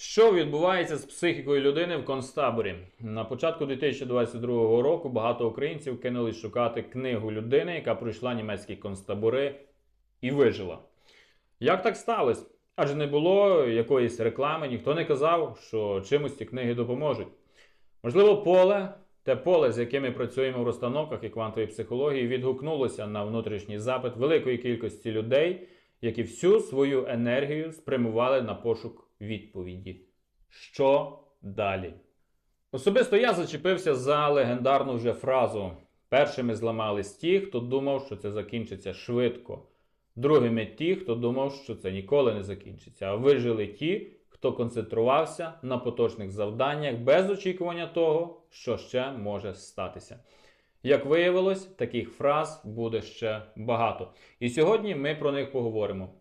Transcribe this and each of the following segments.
Що відбувається з психікою людини в концтаборі? На початку 2022 року багато українців кинулись шукати книгу людини, яка пройшла німецькі концтабори і вижила. Як так сталося? Адже не було якоїсь реклами, ніхто не казав, що чимось ці книги допоможуть. Можливо, поле, те поле, з яким ми працюємо в розстановках і квантовій психології, відгукнулося на внутрішній запит великої кількості людей, які всю свою енергію спрямували на пошук відповіді. Що далі? Особисто я зачепився за легендарну вже фразу: першими зламались ті, хто думав, що це закінчиться швидко. Другими ті, хто думав, що це ніколи не закінчиться. А вижили ті, хто концентрувався на поточних завданнях без очікування того, що ще може статися. Як виявилось, таких фраз буде ще багато. І сьогодні ми про них поговоримо.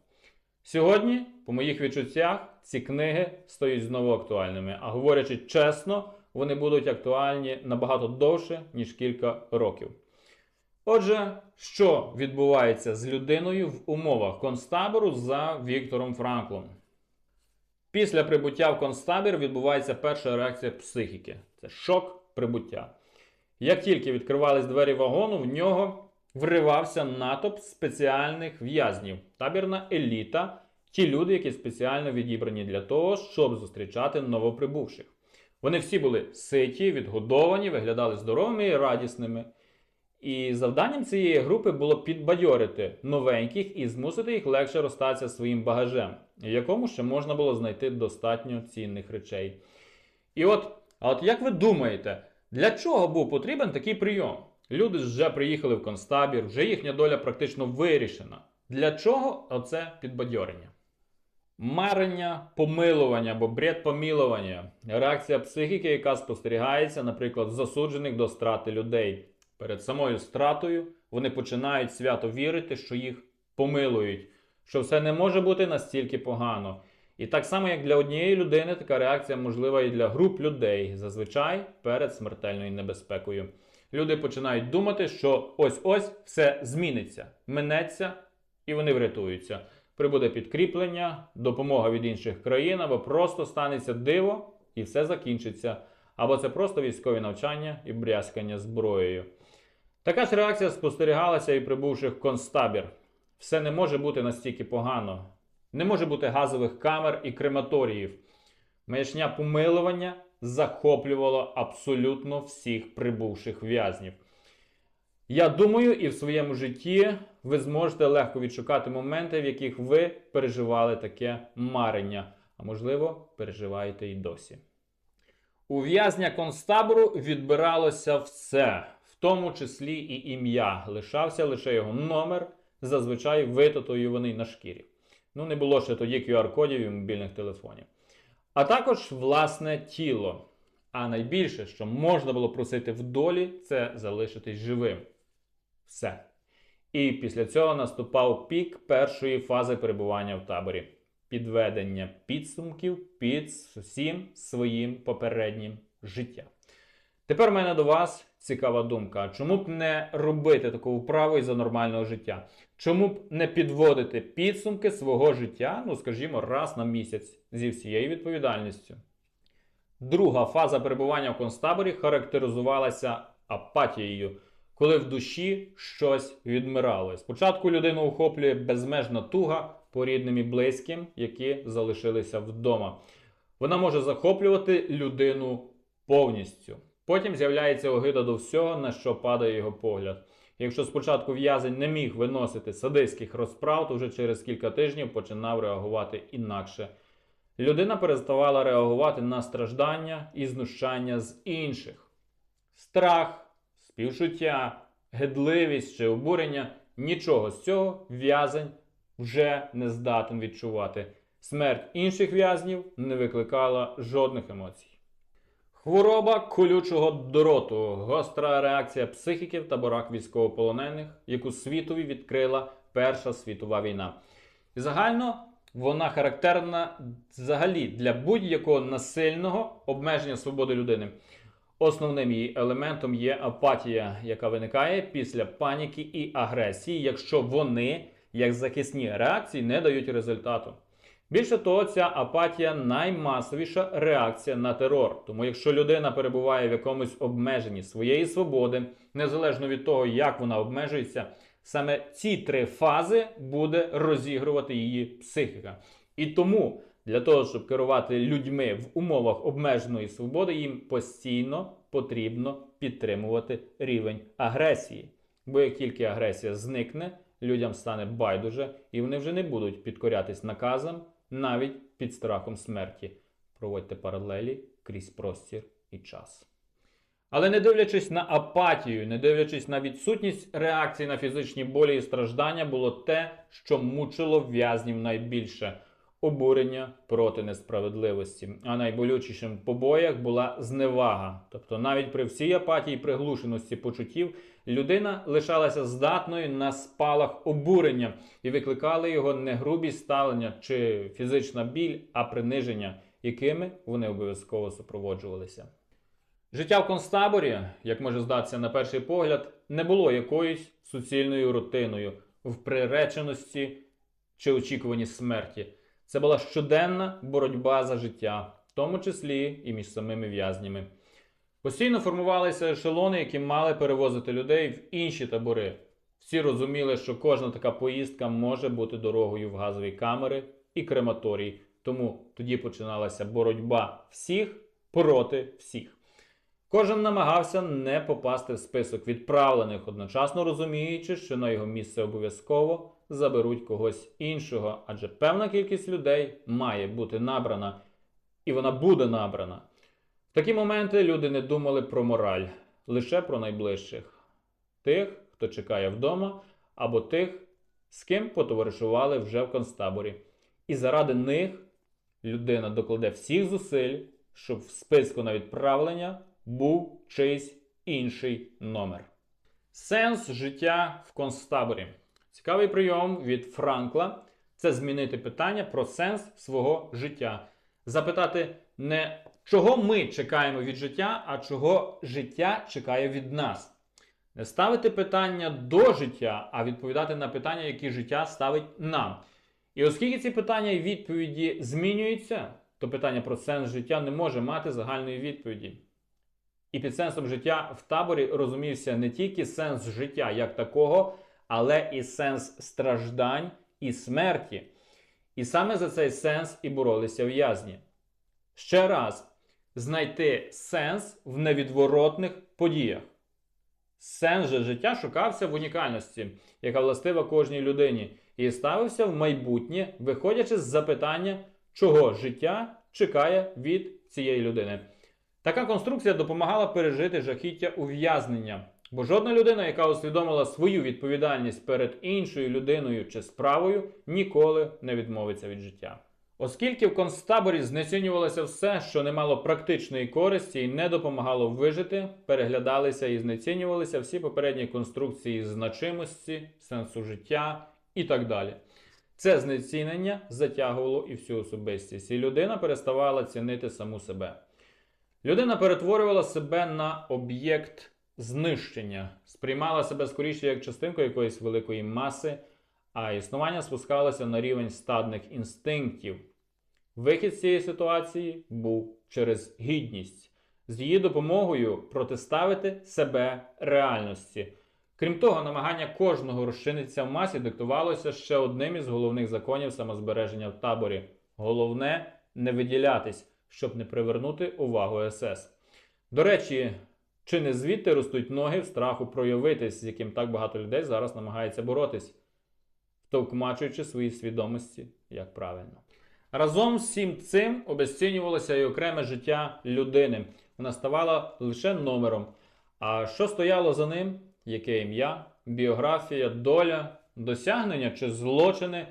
Сьогодні, по моїх відчуттях, ці книги стають знову актуальними, а говорячи чесно, вони будуть актуальні набагато довше, ніж кілька років. Отже, що відбувається з людиною в умовах концтабору за Віктором Франклом? Після прибуття в концтабір відбувається перша реакція психіки це шок прибуття. Як тільки відкривались двері вагону, в нього вривався натовп спеціальних в'язнів, табірна еліта, ті люди, які спеціально відібрані для того, щоб зустрічати новоприбувших. Вони всі були ситі, відгодовані, виглядали здоровими і радісними. І завданням цієї групи було підбадьорити новеньких і змусити їх легше розстатися своїм багажем, в якому ще можна було знайти достатньо цінних речей. І от, а от як ви думаєте, для чого був потрібен такий прийом? Люди вже приїхали в концтабір, вже їхня доля практично вирішена. Для чого оце підбадьорення? Марення, помилування або бред помілування реакція психіки, яка спостерігається, наприклад, засуджених до страти людей. Перед самою стратою вони починають свято вірити, що їх помилують, що все не може бути настільки погано. І так само, як для однієї людини, така реакція можлива і для груп людей, зазвичай перед смертельною небезпекою. Люди починають думати, що ось-ось все зміниться, минеться, і вони врятуються. Прибуде підкріплення, допомога від інших країн, або просто станеться диво і все закінчиться. Або це просто військові навчання і брязкання зброєю. Така ж реакція спостерігалася і прибувших в концтабір. Все не може бути настільки погано. Не може бути газових камер і крематоріїв. Маячня помилування захоплювало абсолютно всіх прибувших в'язнів. Я думаю, і в своєму житті ви зможете легко відшукати моменти, в яких ви переживали таке марення, а можливо, переживаєте і досі. У в'язня концтабору відбиралося все, в тому числі і ім'я. Лишався лише його номер, зазвичай витатуюваний на шкірі. Ну, не було ще тоді QR-кодів і мобільних телефонів. А також власне тіло. А найбільше, що можна було просити в долі, це залишитись живим. Все. І після цього наступав пік першої фази перебування в таборі підведення підсумків під всім своїм попереднім життям. Тепер в мене до вас цікава думка: чому б не робити таку вправу із-за нормального життя? Чому б не підводити підсумки свого життя, ну скажімо, раз на місяць зі всією відповідальністю? Друга фаза перебування в концтаборі характеризувалася апатією, коли в душі щось відмирало. Спочатку людину охоплює безмежна туга по рідним і близьким, які залишилися вдома. Вона може захоплювати людину повністю. Потім з'являється огида до всього, на що падає його погляд. Якщо спочатку в'язень не міг виносити садистських розправ, то вже через кілька тижнів починав реагувати інакше. Людина переставала реагувати на страждання і знущання з інших. Страх, співчуття, гидливість чи обурення нічого з цього в'язень вже не здатен відчувати. Смерть інших в'язнів не викликала жодних емоцій. Хвороба колючого дроту, гостра реакція психіки в таборах військовополонених, яку світові відкрила Перша світова війна. І загально вона характерна взагалі для будь-якого насильного обмеження свободи людини. Основним її елементом є апатія, яка виникає після паніки і агресії, якщо вони, як захисні реакції, не дають результату. Більше того, ця апатія наймасовіша реакція на терор. Тому, якщо людина перебуває в якомусь обмеженні своєї свободи, незалежно від того, як вона обмежується, саме ці три фази буде розігрувати її психіка. І тому для того, щоб керувати людьми в умовах обмеженої свободи, їм постійно потрібно підтримувати рівень агресії. Бо як тільки агресія зникне, людям стане байдуже, і вони вже не будуть підкорятись наказам навіть під страхом смерті. Проводьте паралелі крізь простір і час. Але не дивлячись на апатію, не дивлячись на відсутність реакції на фізичні болі і страждання, було те, що мучило в'язнів найбільше обурення проти несправедливості. А найболючішим в побоях була зневага. Тобто, навіть при всій апатії приглушеності почуттів людина лишалася здатною на спалах обурення і викликали його не грубі ставлення чи фізична біль, а приниження, якими вони обов'язково супроводжувалися. Життя в концтаборі, як може здатися на перший погляд, не було якоюсь суцільною рутиною в приреченості чи очікуванні смерті. Це була щоденна боротьба за життя, в тому числі і між самими в'язнями. Постійно формувалися ешелони, які мали перевозити людей в інші табори. Всі розуміли, що кожна така поїздка може бути дорогою в газові камери і крематорій. Тому тоді починалася боротьба всіх проти всіх. Кожен намагався не попасти в список відправлених, одночасно розуміючи, що на його місце обов'язково заберуть когось іншого, адже певна кількість людей має бути набрана, і вона буде набрана. В такі моменти люди не думали про мораль, лише про найближчих тих, хто чекає вдома, або тих, з ким потоваришували вже в концтаборі. І заради них людина докладе всіх зусиль, щоб в списку на відправлення був чийсь інший номер. Сенс життя в концтаборі. Цікавий прийом від Франкла це змінити питання про сенс свого життя. Запитати не чого ми чекаємо від життя, а чого життя чекає від нас. Не ставити питання до життя, а відповідати на питання, які життя ставить нам. І оскільки ці питання і відповіді змінюються, то питання про сенс життя не може мати загальної відповіді. І під сенсом життя в таборі розумівся не тільки сенс життя як такого, але і сенс страждань і смерті. І саме за цей сенс і боролися в'язні. Ще раз знайти сенс в невідворотних подіях. Сенс же життя шукався в унікальності, яка властива кожній людині, і ставився в майбутнє, виходячи з запитання, чого життя чекає від цієї людини. Така конструкція допомагала пережити жахіття ув'язнення, бо жодна людина, яка усвідомила свою відповідальність перед іншою людиною чи справою, ніколи не відмовиться від життя. Оскільки в концтаборі знецінювалося все, що не мало практичної користі і не допомагало вижити, переглядалися і знецінювалися всі попередні конструкції значимості, сенсу життя і так далі. Це знецінення затягувало і всю особистість, і людина переставала цінити саму себе. Людина перетворювала себе на об'єкт знищення, сприймала себе скоріше як частинку якоїсь великої маси, а існування спускалося на рівень стадних інстинктів. Вихід з цієї ситуації був через гідність, з її допомогою протиставити себе реальності. Крім того, намагання кожного розчинитися в масі диктувалося ще одним із головних законів самозбереження в таборі. Головне не виділятись, щоб не привернути увагу СС. До речі, чи не звідти ростуть ноги в страху проявитись, з яким так багато людей зараз намагається боротись, втовкмачуючи свої свідомості як правильно. Разом з всім цим обезцінювалося і окреме життя людини. Вона ставала лише номером. А що стояло за ним? Яке ім'я, біографія, доля, досягнення чи злочини?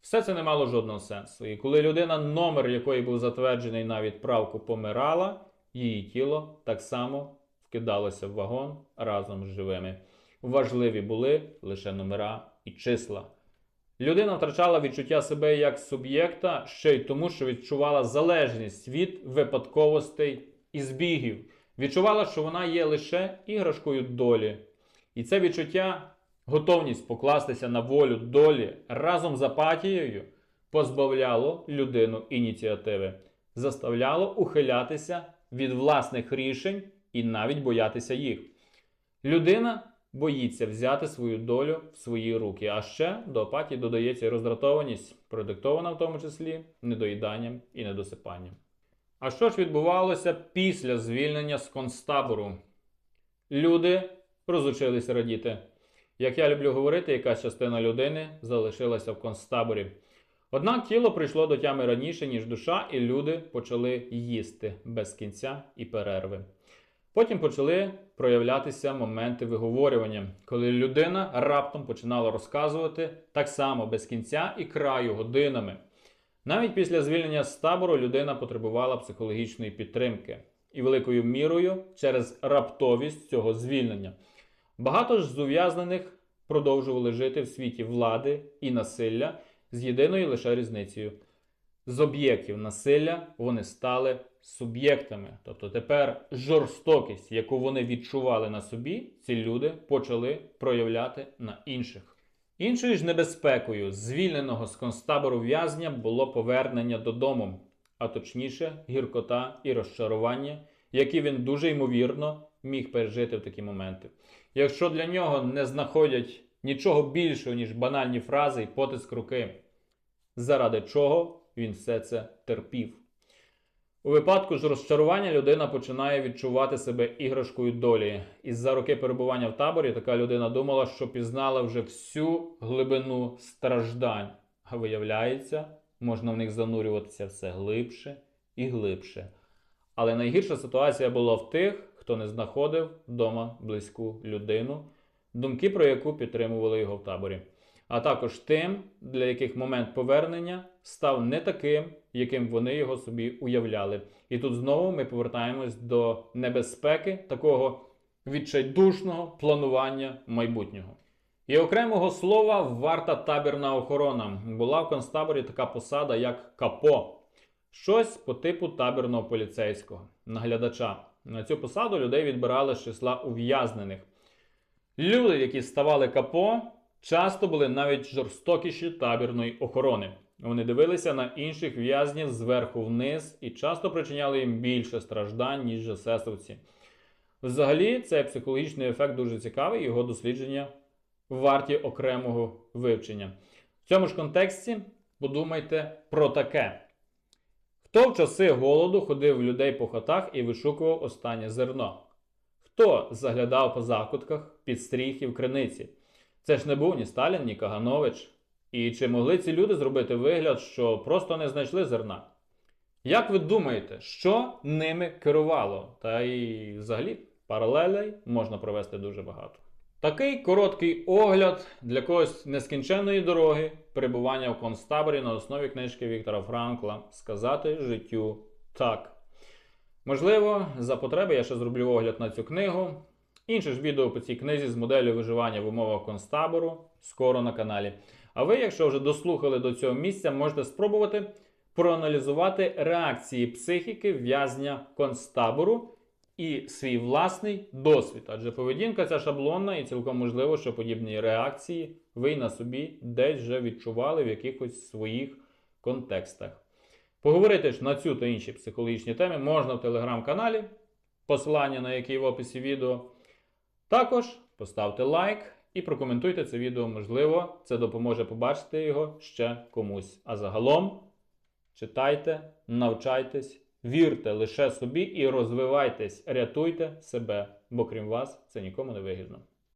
Все це не мало жодного сенсу. І коли людина, номер якої був затверджений на відправку, помирала, її тіло так само вкидалося в вагон разом з живими. Важливі були лише номера і числа. Людина втрачала відчуття себе як суб'єкта ще й тому, що відчувала залежність від випадковостей і збігів. Відчувала, що вона є лише іграшкою долі. І це відчуття, готовність покластися на волю долі разом з апатією позбавляло людину ініціативи, заставляло ухилятися від власних рішень і навіть боятися їх. Людина боїться взяти свою долю в свої руки, а ще до апатії додається роздратованість, продиктована в тому числі недоїданням і недосипанням. А що ж відбувалося після звільнення з концтабору? Люди розучилися радіти. Як я люблю говорити, якась частина людини залишилася в концтаборі. Однак тіло прийшло до тями раніше, ніж душа, і люди почали їсти без кінця і перерви. Потім почали проявлятися моменти виговорювання, коли людина раптом починала розказувати так само без кінця і краю годинами. Навіть після звільнення з табору людина потребувала психологічної підтримки і великою мірою через раптовість цього звільнення. Багато ж з ув'язнених продовжували жити в світі влади і насилля з єдиною лише різницею. З об'єктів насилля вони стали суб'єктами. Тобто тепер жорстокість, яку вони відчували на собі, ці люди почали проявляти на інших. Іншою ж небезпекою звільненого з концтабору в'язня було повернення додому, а точніше, гіркота і розчарування, які він дуже ймовірно міг пережити в такі моменти. Якщо для нього не знаходять нічого більшого, ніж банальні фрази і потиск руки, заради чого він все це терпів. У випадку ж розчарування людина починає відчувати себе іграшкою долі. Із-за роки перебування в таборі така людина думала, що пізнала вже всю глибину страждань. А виявляється, можна в них занурюватися все глибше і глибше. Але найгірша ситуація була в тих, хто не знаходив вдома близьку людину, думки про яку підтримували його в таборі. А також тим, для яких момент повернення став не таким, яким вони його собі уявляли. І тут знову ми повертаємось до небезпеки такого відчайдушного планування майбутнього. І окремого слова варта табірна охорона. Була в концтаборі така посада, як капо, щось по типу табірного поліцейського, наглядача. На цю посаду людей відбирали з числа ув'язнених. Люди, які ставали капо, часто були навіть жорстокіші табірної охорони. Вони дивилися на інших в'язнів зверху вниз і часто причиняли їм більше страждань, ніж жесесовці. Взагалі, цей психологічний ефект дуже цікавий, його дослідження варті окремого вивчення. В цьому ж контексті подумайте про таке. Хто в часи голоду ходив людей по хатах і вишукував останнє зерно? Хто заглядав по закутках, під стріх і в криниці? Це ж не був ні Сталін, ні Каганович. І чи могли ці люди зробити вигляд, що просто не знайшли зерна? Як ви думаєте, що ними керувало? Та й взагалі паралелей можна провести дуже багато. Такий короткий огляд для когось нескінченної дороги перебування в концтаборі на основі книжки Віктора Франкла Сказати життю так. Можливо, за потреби я ще зроблю огляд на цю книгу. Інше ж відео по цій книзі з моделлю виживання в умовах концтабору скоро на каналі. А ви, якщо вже дослухали до цього місця, можете спробувати проаналізувати реакції психіки в'язня концтабору і свій власний досвід. Адже поведінка ця шаблонна, і цілком можливо, що подібні реакції ви на собі десь вже відчували в якихось своїх контекстах. Поговорити ж на цю та інші психологічні теми можна в телеграм-каналі, посилання на який в описі відео. Також поставте лайк і прокоментуйте це відео. Можливо, це допоможе побачити його ще комусь. А загалом читайте, навчайтесь, вірте лише собі і розвивайтесь, рятуйте себе, бо крім вас це нікому не вигідно.